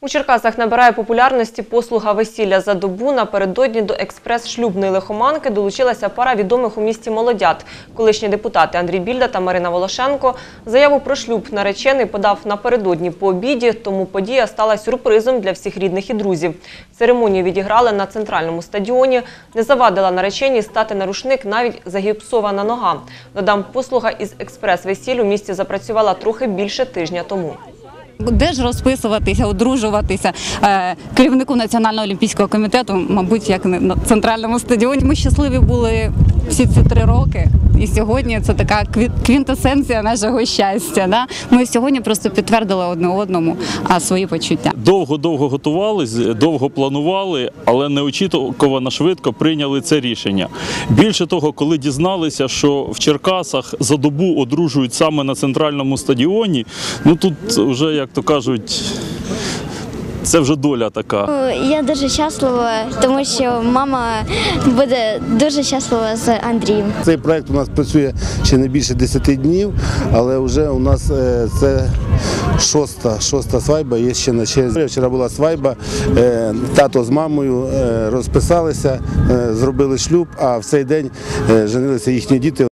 У Черкасах набирає популярності послуга весілля за добу. Напередодні до експрес-шлюбної лихоманки долучилася пара відомих у місті молодят. Колишні депутати Андрій Більда та Марина Волошенко. Заяву про шлюб наречений подав напередодні по обіді, тому подія стала сюрпризом для всіх рідних і друзів. Церемонію відіграли на центральному стадіоні. Не завадила нареченій стати на рушник навіть загіпсована нога. Додам, послуга із експрес-весіль у місті запрацювала трохи більше тижня тому. Де ж розписуватися, одружуватися Е, керівнику Національного олімпійського комітету, мабуть, як на центральному стадіоні. Ми щасливі були всі ці три роки. І сьогодні це така кві- квінтесенція нашого щастя. Да? Ми сьогодні просто підтвердили одне одному свої почуття. Довго-довго готувались, довго планували, але неочікувано швидко прийняли це рішення. Більше того, коли дізналися, що в Черкасах за добу одружують саме на центральному стадіоні, ну тут вже, як то кажуть, це вже доля така. Я дуже щаслива, тому що мама буде дуже щаслива з Андрієм. Цей проект у нас працює ще не більше 10 днів, але вже у нас е, це шоста, шоста свадьба, є ще на черзі. Вчора була свадьба, е, тато з мамою е, розписалися, зробили шлюб, а в цей день женилися їхні діти.